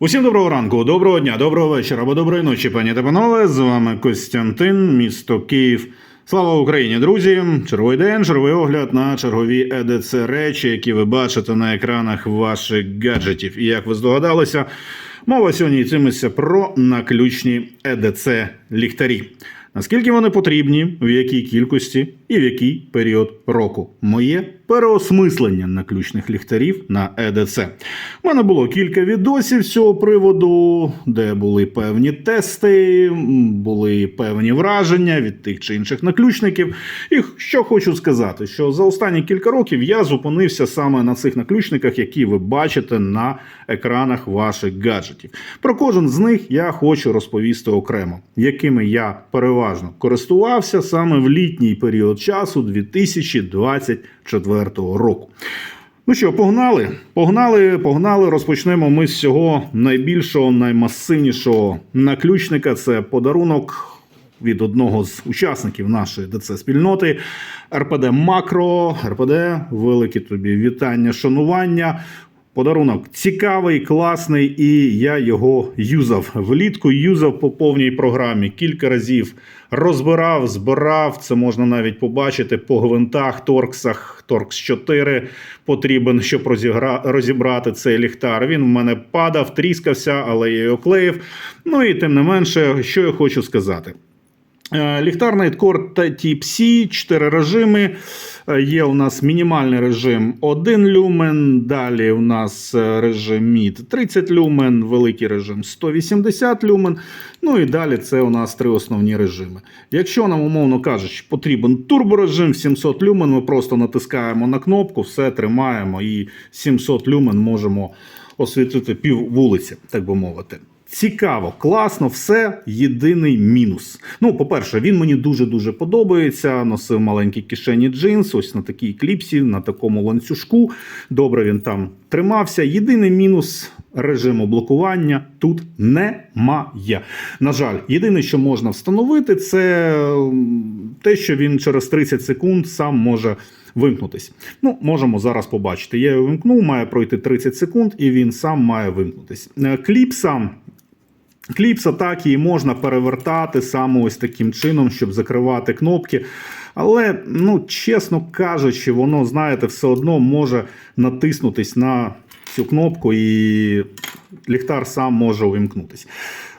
Усім доброго ранку, доброго дня, доброго вечора або доброї ночі, пані та панове. З вами Костянтин, місто Київ. Слава Україні, друзі! Черговий день, черговий огляд на чергові ЕДЦ речі, які ви бачите на екранах ваших гаджетів. І як ви здогадалися, мова сьогодні йтиметься про наключні ЕДЦ ліхтарі. Наскільки вони потрібні, в якій кількості і в який період року? Моє переосмислення наключних ліхтарів на ЕДЦ. У мене було кілька відосів з цього приводу, де були певні тести, були певні враження від тих чи інших наключників. І що хочу сказати, що за останні кілька років я зупинився саме на цих наключниках, які ви бачите на екранах ваших гаджетів. Про кожен з них я хочу розповісти окремо, якими я переважно користувався саме в літній період часу 2024 року. Ну що, погнали? Погнали, погнали. Розпочнемо ми з цього найбільшого, наймасивнішого наключника. Це подарунок від одного з учасників нашої ДЦ спільноти РПД Макро. РПД, велике тобі вітання, шанування. Подарунок цікавий, класний, і я його юзав влітку. Юзав по повній програмі. Кілька разів розбирав, збирав. Це можна навіть побачити по гвинтах, торксах. Торкс 4 потрібен, щоб розігра... розібрати цей ліхтар. Він в мене падав, тріскався, але я його клеїв. Ну і тим не менше, що я хочу сказати. Е, Ліхтар Nightcore Type-C, 4 режими. Е, Є у нас мінімальний режим 1 люмен. Далі у нас е, режим MID 30 люмен, великий режим 180 люмен. Ну і далі це у нас три основні режими. Якщо нам, умовно кажучи, потрібен турборежим 700 люмен, ми просто натискаємо на кнопку, все тримаємо і 700 люмен можемо освітлити пів вулиці, так би мовити. Цікаво, класно, все єдиний мінус. Ну, по-перше, він мені дуже-дуже подобається. Носив маленькі кишені джинс, ось на такій кліпсі, на такому ланцюжку. Добре він там тримався. Єдиний мінус режиму блокування тут немає. На жаль, єдине, що можна встановити, це те, що він через 30 секунд сам може вимкнутись. Ну, можемо зараз побачити. Я його вимкнув, має пройти 30 секунд, і він сам має вимкнутись. Е, Кліпса. Кліпса так її можна перевертати саме ось таким чином, щоб закривати кнопки. Але, ну, чесно кажучи, воно, знаєте, все одно може натиснутись на цю кнопку і ліхтар сам може увімкнутись.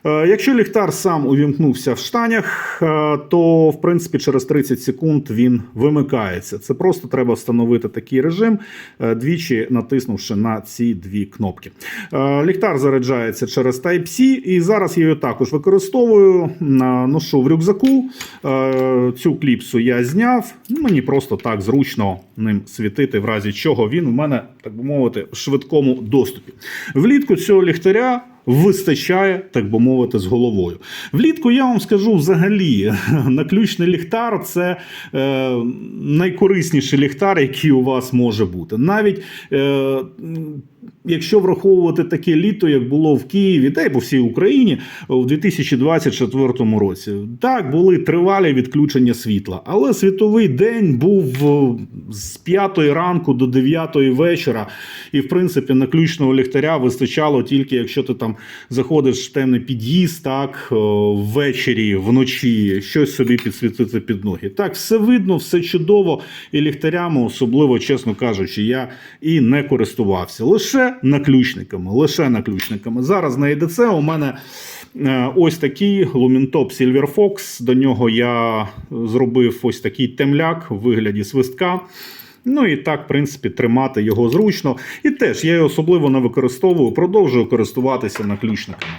Е, Якщо ліхтар сам увімкнувся в штанях, е, то в принципі через 30 секунд він вимикається. Це просто треба встановити такий режим, е, двічі натиснувши на ці дві кнопки. Ліхтар заряджається через Type-C, і зараз я його також використовую. Ношу в рюкзаку. Цю кліпсу я зняв. Мені просто так зручно ним світити, в разі чого він у мене, так би мовити, в швидкому доступі. Влітку цього ліхтаря вистачає, так би мовити, з головою. Влітку я вам скажу взагалі, наключний ліхтар це е, найкорисніший ліхтар, який у вас може бути. Навіть е, якщо враховувати таке літо, як було в Києві, та й по всій Україні у 2024 році. Так, були тривалі відключення світла, але світовий день був е, з 5 ранку до 9 вечора. І, в принципі, наключного ліхтаря вистачало тільки, якщо ти там заходиш в темний під'їзд, так, е, ввечері, вночі, щось собі підсвітити під ноги. Так, все видно, все чудово, і ліхтарями, особливо, чесно кажучи, я і не користувався. Лише наключниками, лише наключниками. Зараз на EDC у мене е, ось такий Lumintop Silver Fox. До нього я зробив ось такий темляк в вигляді свистка. Ну і так, в принципі, тримати його зручно. І теж я його особливо не використовую, продовжую користуватися наключниками.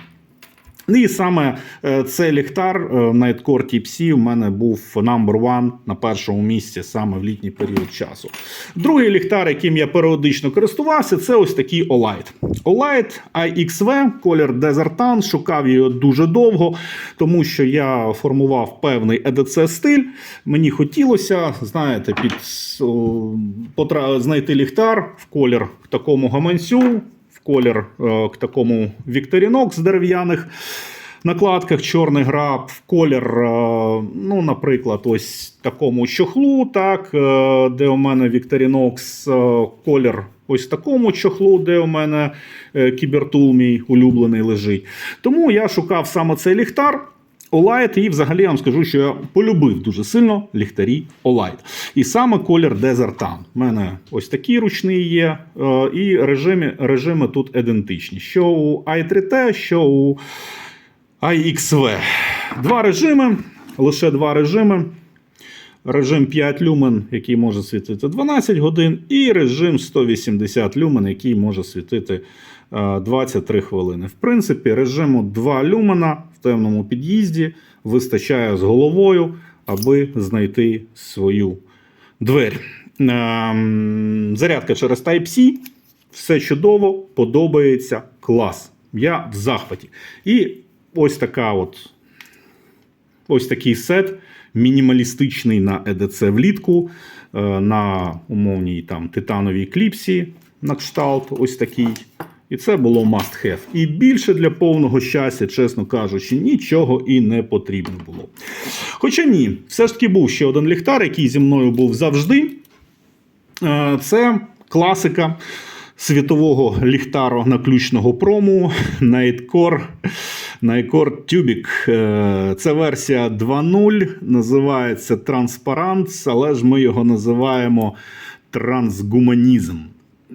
І саме е, цей ліхтар е, Nightcore Type-C в мене був number one на першому місці саме в літній період часу. Другий ліхтар, яким я періодично користувався, це ось такий Olight. Olight IXV, колір Tan, шукав його дуже довго, тому що я формував певний EDC стиль. Мені хотілося, знаєте, під о, потра- знайти ліхтар в колір такому гаманцю колір е, к такому вікторінок з дерев'яних накладках чорний граб, в колір, е, ну, наприклад, ось такому чохлу, так, е, де у мене Вікторінокс колір ось такому чохлу, де у мене кібертул мій улюблений лежить. Тому я шукав саме цей ліхтар. Олайт, і взагалі я вам скажу, що я полюбив дуже сильно ліхтарі Олайт. І саме колір Desert. У мене ось такий ручний є, е, і режими, режими тут ідентичні. Що у i3T, що у iXV. Два режими, лише два режими. Режим 5 люмен, який може світити 12 годин, і режим 180 люмен, який може світити 23 хвилини. В принципі, режиму 2 люмена в темному під'їзді вистачає з головою, аби знайти свою двері. Ем, Зарядка через Type-C. Все чудово, подобається клас. Я в захваті. І ось така от Ось такий сет, мінімалістичний на EDC влітку, е, на умовній там титановій кліпсі на кшталт, ось такий. І це було must have. І більше для повного щастя, чесно кажучи, нічого і не потрібно було. Хоча ні, все ж таки був ще один ліхтар, який зі мною був завжди. Е, Це класика світового ліхтару наключного прому Nightcore. Nightcore Tubic. Е, Це версія 2.0, називається Transparent, але ж ми його називаємо трансгуманізм.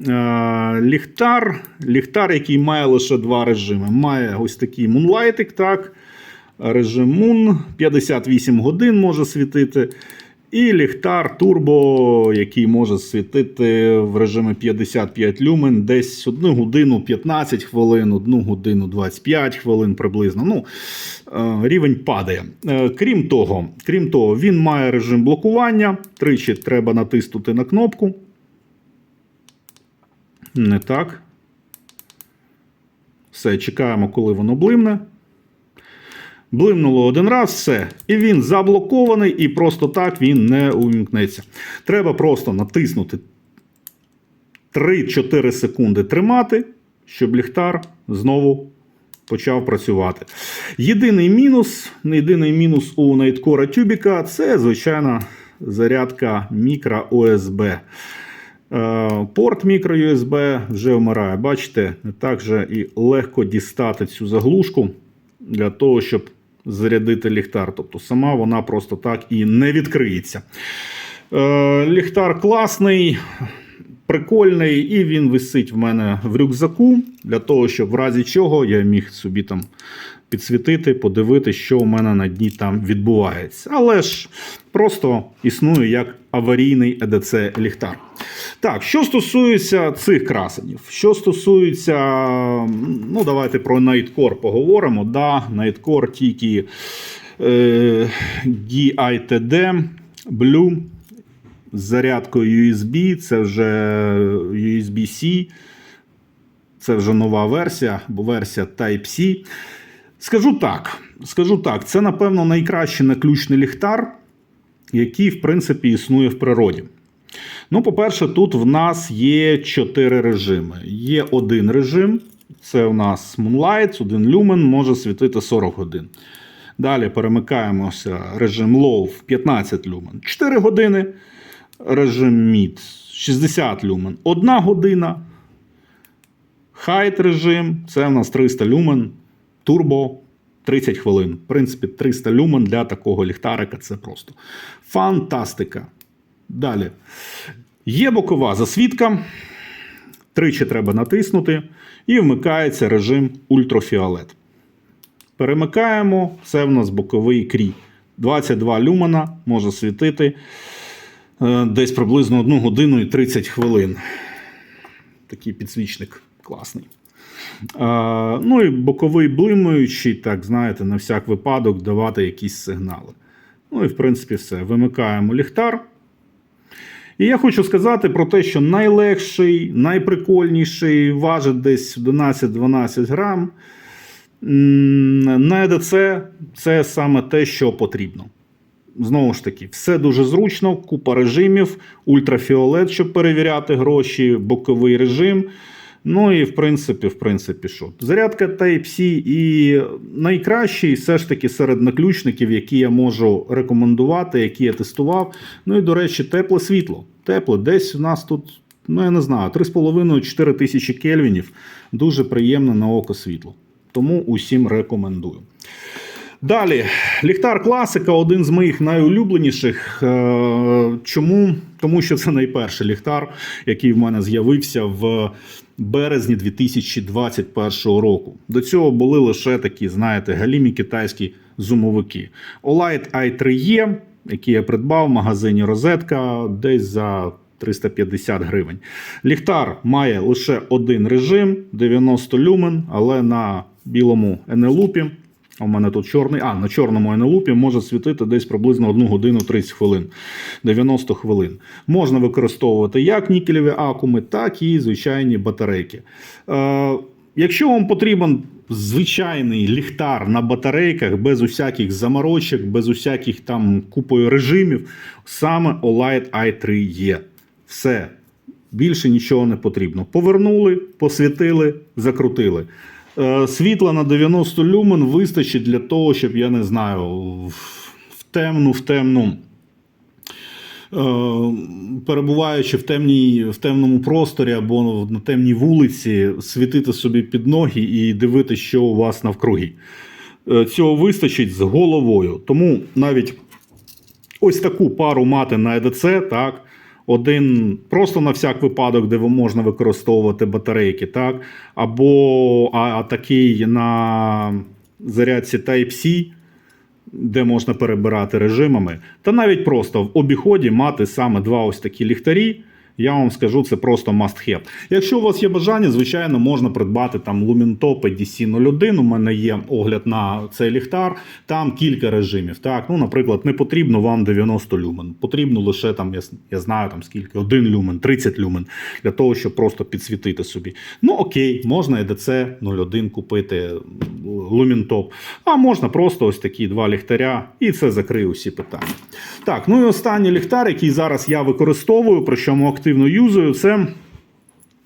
Е, Ліхтар, ліхтар, який має лише два режими. Має ось такий Moonlighting, так. Режим Moon 58 годин може світити. І ліхтар турбо, який може світити в режимі 55 люмен, десь 1 годину 15 хвилин, 1 годину 25 хвилин приблизно. Ну, е, рівень падає. Е, Крім того, крім того, він має режим блокування. Тричі треба натиснути на кнопку. Не так. Все, чекаємо, коли воно блимне. Блимнуло один раз, все. І він заблокований, і просто так він не увімкнеться. Треба просто натиснути 3-4 секунди тримати, щоб ліхтар знову почав працювати. Єдиний мінус, єдиний мінус у Nightcore тюбіка це, звичайно, зарядка мікро USB. Е, Порт мікро-USB вже вмирає. Бачите, так і легко дістати цю заглушку для того, щоб зарядити ліхтар. Тобто сама вона просто так і не відкриється. Е, Ліхтар класний, прикольний, і він висить в мене в рюкзаку для того, щоб в разі чого я міг собі там підсвітити, подивитися, що у мене на дні там відбувається. Але ж просто існує як аварійний EDC ліхтар. Так, що стосується цих красенів, що стосується, ну давайте про Nightcore поговоримо. Да, Nightcore тільки е, DITD Blue з зарядкою USB, це вже USB-C, це вже нова версія, бо версія Type-C. Скажу так, скажу так, це, напевно, найкращий наключний ліхтар, який, в принципі, існує в природі. Ну, по-перше, тут в нас є чотири режими. Є один режим, це у нас Moonlight, один люмен, може світити 40 годин. Далі перемикаємося режим Low в 15 люмен 4 години. Режим Mid 60 люмен 1 година. Height режим це у нас 300 люмен, турбо 30 хвилин. В принципі, 300 люмен для такого ліхтарика це просто фантастика. Далі. Є бокова засвідка. Тричі треба натиснути. І вмикається режим ультрафіолет. Перемикаємо. Це в нас боковий крій. 22 люмена може світити е, десь приблизно 1 годину і 30 хвилин. Такий підсвічник класний. Ну і боковий блимаючий, так знаєте, на всяк випадок давати якісь сигнали. Ну і в принципі все. Вимикаємо ліхтар. І я хочу сказати про те, що найлегший, найприкольніший, важить десь 11-12 грам. На EDC це саме те, що потрібно. Знову ж таки, все дуже зручно, купа режимів, ультрафіолет, щоб перевіряти гроші, боковий режим. Ну і в принципі, в принципі, що? Зарядка Type-C і найкращий все ж таки серед наключників, які я можу рекомендувати, які я тестував. Ну і, до речі, тепле світло. Тепле. Десь у нас тут ну я не знаю, 3,5-4 тисячі кельвінів. Дуже приємне на око світло. Тому усім рекомендую. Далі, ліхтар класика один з моїх найулюбленіших. Е, Чому? Тому що це найперший ліхтар, який в мене з'явився в березні 2021 року. До цього були лише такі, знаєте, галімі китайські зумовики. Olight i3E, який я придбав в магазині Розетка, десь за 350 гривень. Ліхтар має лише один режим 90 люмен, але на білому енелупі. У мене тут чорний, а на чорному енелупі може світити десь приблизно 1 годину 30 хвилин, 90 хвилин. Можна використовувати як нікелеві акуми, так і звичайні батарейки. Е, якщо вам потрібен звичайний ліхтар на батарейках, без усяких заморочок, без усяких там купою режимів, саме Olight i3 є. Все. Більше нічого не потрібно. Повернули, посвітили, закрутили. Е, Світла на 90 люмен вистачить для того, щоб, я не знаю, в темну, в темну. е, Перебуваючи в, темній, в темному просторі або на темній вулиці, світити собі під ноги і дивитися, що у вас навкруги. Е, Цього вистачить з головою. Тому навіть ось таку пару мати на ЕДЦ, так. Один просто на всяк випадок, де можна використовувати батарейки, так, або а, а такий на зарядці Type-C, де можна перебирати режимами, та навіть просто в обіході мати саме два ось такі ліхтарі. Я вам скажу, це просто must have. Якщо у вас є бажання, звичайно, можна придбати там Lumintop DC01. У мене є огляд на цей ліхтар. Там кілька режимів. Так, ну, наприклад, не потрібно вам 90 люмен. Потрібно лише там, я, я знаю там скільки, 1 люмен, 30 люмен для того, щоб просто підсвітити собі. Ну окей, можна EDC 01 купити Lumintop, а можна просто ось такі два ліхтаря, і це закриє усі питання. Так, ну і останній ліхтар, який зараз я використовую, причому активно юзаю, це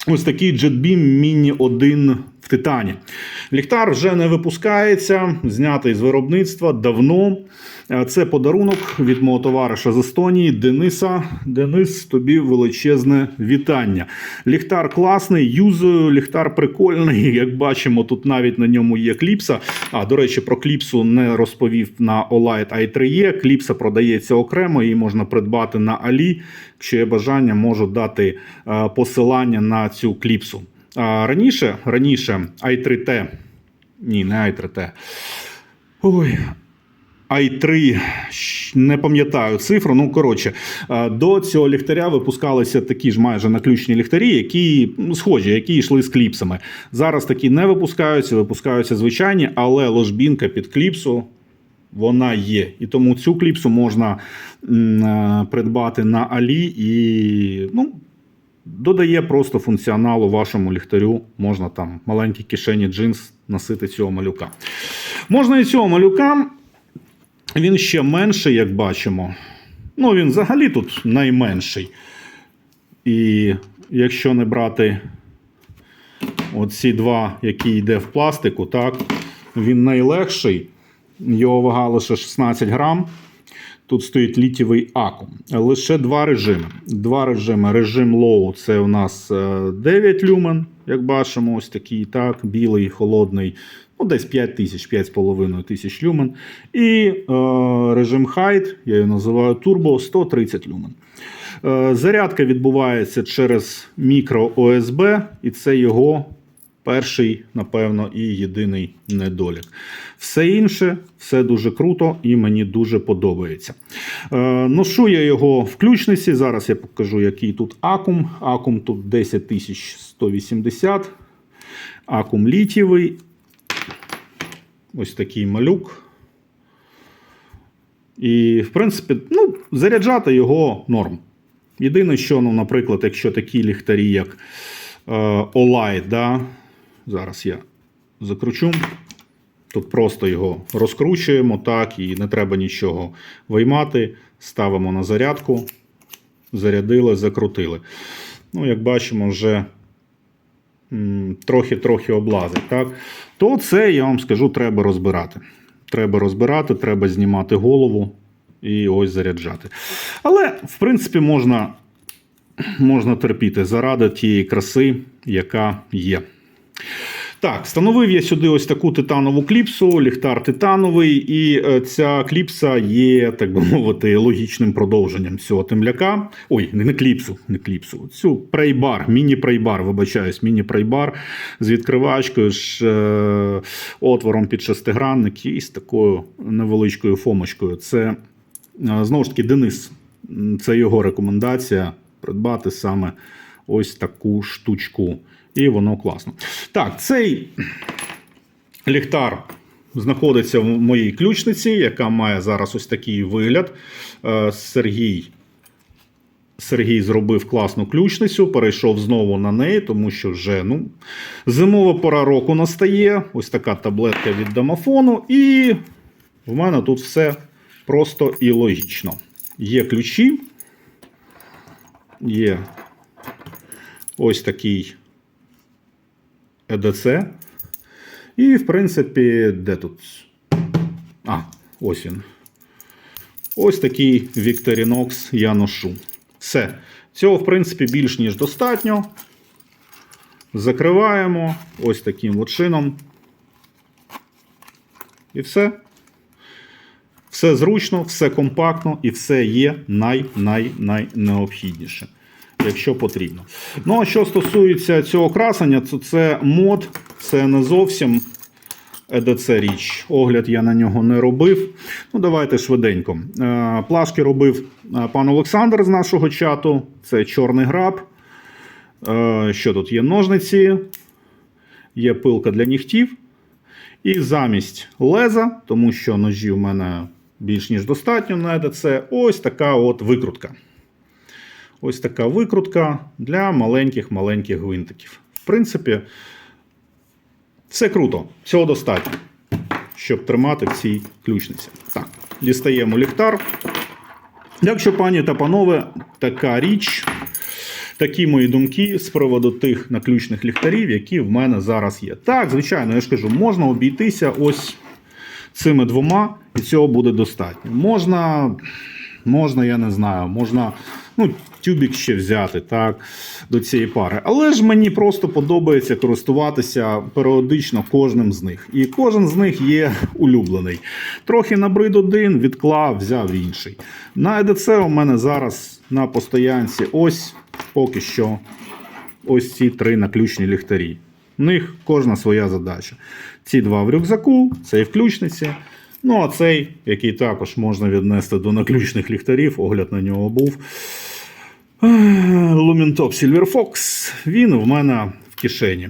ось такий JetBeam Mini 1 в титані. Ліхтар вже не випускається, знятий з виробництва давно. Е, Це подарунок від мого товариша з Естонії Дениса. Денис, тобі величезне вітання. Ліхтар класний, юзаю, ліхтар прикольний. Як бачимо, тут навіть на ньому є кліпса. А, до речі, про кліпсу не розповів на Olight i3E. Кліпса продається окремо, її можна придбати на Алі. Якщо є бажання, можу дати е, посилання на цю кліпсу. А раніше, раніше i3T, ні, не i3T. Ой, i3, не пам'ятаю цифру. Ну, коротше, до цього ліхтаря випускалися такі ж майже наключні ліхтарі, які ну, схожі, які йшли з кліпсами. Зараз такі не випускаються, випускаються звичайні, але ложбінка під кліпсу. Вона є. І тому цю кліпсу можна м, придбати на Алі і ну, додає просто функціоналу вашому ліхтарю. Можна там маленькі кишені джинс носити цього малюка. Можна і цього малюка. Він ще менший, як бачимо. Ну, він взагалі тут найменший. І якщо не брати оці два, які йде в пластику, так, він найлегший. Його вага лише 16 грам. Тут стоїть літєвий акум. Лише два режими. Два режими. Режим Low це у нас е, 9 люмен, як бачимо, ось такий, так, білий, холодний, ну десь 5 тисяч, 5,5 тисяч люмен. І е, режим High, я його називаю Turbo, 130 люмен. Е, зарядка відбувається через мікро ОСБ, і це його перший, напевно, і єдиний недолік. Все інше, все дуже круто і мені дуже подобається. Е, ношу я його в ключниці. Зараз я покажу, який тут акум. Акум тут 10180. Акум літєвий. Ось такий малюк. І, в принципі, ну, заряджати його норм. Єдине, що, ну, наприклад, якщо такі ліхтарі, як е, Olight, да, зараз я закручу. Тут просто його розкручуємо так, і не треба нічого виймати. Ставимо на зарядку, зарядили, закрутили. Ну, як бачимо, вже трохи-трохи облазить. Так? То це, я вам скажу, треба розбирати. Треба розбирати, треба знімати голову і ось заряджати. Але, в принципі, можна можна терпіти заради тієї краси, яка є. Так, встановив я сюди ось таку титанову кліпсу, ліхтар титановий, і е, ця кліпса є, так би мовити, логічним продовженням цього темляка. Ой, не кліпсу, не кліпсу. Цю прейбар, міні-прейбар, вибачаюсь, міні-прейбар з відкривачкою, з е, отвором під шестигранник і з такою невеличкою фомочкою. Це е, знову ж таки Денис. Це його рекомендація придбати саме ось таку штучку. І воно класно. Так, цей ліхтар знаходиться в моїй ключниці, яка має зараз ось такий вигляд. Е, Сергій. Сергій зробив класну ключницю, перейшов знову на неї, тому що вже ну, зимова пора року настає. Ось така таблетка від домофону. І в мене тут все просто і логічно. Є ключі, є ось такий EDC. І, в принципі, де тут? А, ось він. Ось такий Victorinox я ношу. Все. Цього, в принципі, більш ніж достатньо. Закриваємо ось таким от чином. І все. Все зручно, все компактно і все є най-най-найнеобхідніше, якщо потрібно. Ну, а що стосується цього красення, то це мод, це не зовсім EDC річ. Огляд я на нього не робив. Ну, давайте швиденько. Е, Плашки робив е, пан Олександр з нашого чату. Це чорний граб. Е, Що тут є ножниці, є пилка для нігтів. І замість леза, тому що ножі в мене більш ніж достатньо на EDC, ось така от викрутка. Ось така викрутка для маленьких-маленьких гвинтиків. В принципі, все круто, всього достатньо, щоб тримати в цій ключниці. Так, дістаємо ліхтар. Якщо, пані та панове, така річ, такі мої думки з приводу тих наключних ліхтарів, які в мене зараз є. Так, звичайно, я ж кажу, можна обійтися ось цими двома, і цього буде достатньо. Можна, можна, я не знаю, можна ну, тюбік ще взяти так, до цієї пари. Але ж мені просто подобається користуватися періодично кожним з них. І кожен з них є улюблений. Трохи набрид один, відклав, взяв інший. На EDC у мене зараз на постоянці ось поки що ось ці три наключні ліхтарі. У них кожна своя задача. Ці два в рюкзаку, цей в ключниці. Ну, а цей, який також можна віднести до наключних ліхтарів, огляд на нього був. Lumintop Silver Fox. Він в мене в кишені.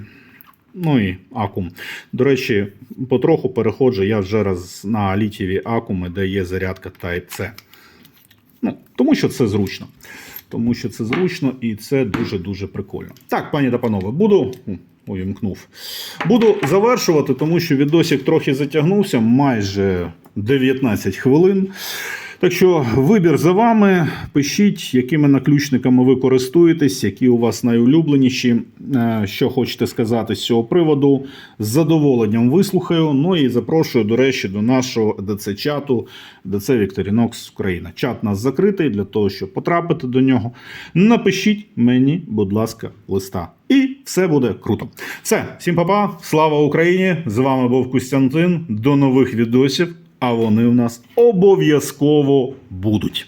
Ну і акум. До речі, потроху переходжу я вже раз на літіві акуми, де є зарядка Type-C. Ну, тому що це зручно. Тому що це зручно і це дуже-дуже прикольно. Так, пані та панове, буду. Ой, вмкнув. Буду завершувати, тому що відосик трохи затягнувся, майже 19 хвилин. Так що вибір за вами. Пишіть, якими наключниками ви користуєтесь, які у вас найулюбленіші, е, що хочете сказати з цього приводу. З задоволенням вислухаю. Ну і запрошую, до речі, до нашого ДЦ-чату, ДЦ Вікторінокс Україна. Чат нас закритий для того, щоб потрапити до нього. Напишіть мені, будь ласка, листа. І все буде круто. Все, всім па-па, слава Україні! З вами був Костянтин. До нових відосів. А вони в нас обов'язково будуть.